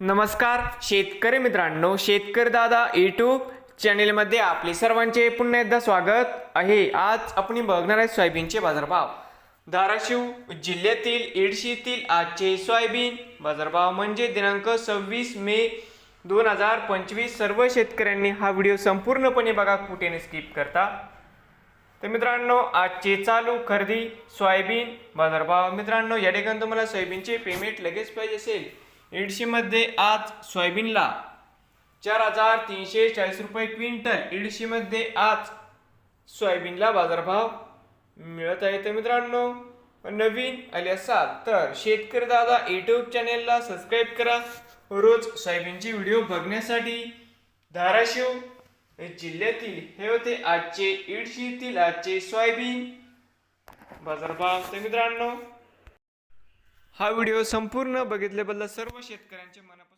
नमस्कार शेतकरी मित्रांनो शेतकरी दादा यूट्यूब चॅनेलमध्ये आपले सर्वांचे पुन्हा एकदा स्वागत आहे. आज आपण बघणार आहे सोयाबीनचे बाजारभाव. धाराशिव जिल्ह्यातील येडशीतील आजचे सोयाबीन बाजारभाव म्हणजे दिनांक सव्वीस मे दोन हजार पंचवीस. सर्व शेतकऱ्यांनी हा व्हिडिओ संपूर्णपणे बघा कुठे स्किप करता. तर मित्रांनो आजचे चालू खरेदी सोयाबीन बाजारभाव. मित्रांनो या ठिकाणी तुम्हाला सोयाबीनचे पेमेंट लगेच पाहिजे असेल. एडशीमध्ये आज सोयाबीनला चार हजार तीनशे चाळीस रुपये क्विंटल. एडशीमध्ये आज सोयाबीनला बाजारभाव मिळत आहे. तर मित्रांनो नवीन आले असाल तर शेतकरी दादा यूट्यूब चॅनेलला सबस्क्राईब करा. रोज सोयाबीनचे व्हिडिओ बघण्यासाठी धाराशिव जिल्ह्यातील हे होते आजचे इडशीतील आजचे सोयाबीन बाजारभाव. तर मित्रांनो हा व्हिडिओ संपूर्ण बघितल्याबद्दल सर्व शेतकऱ्यांचे मनापासून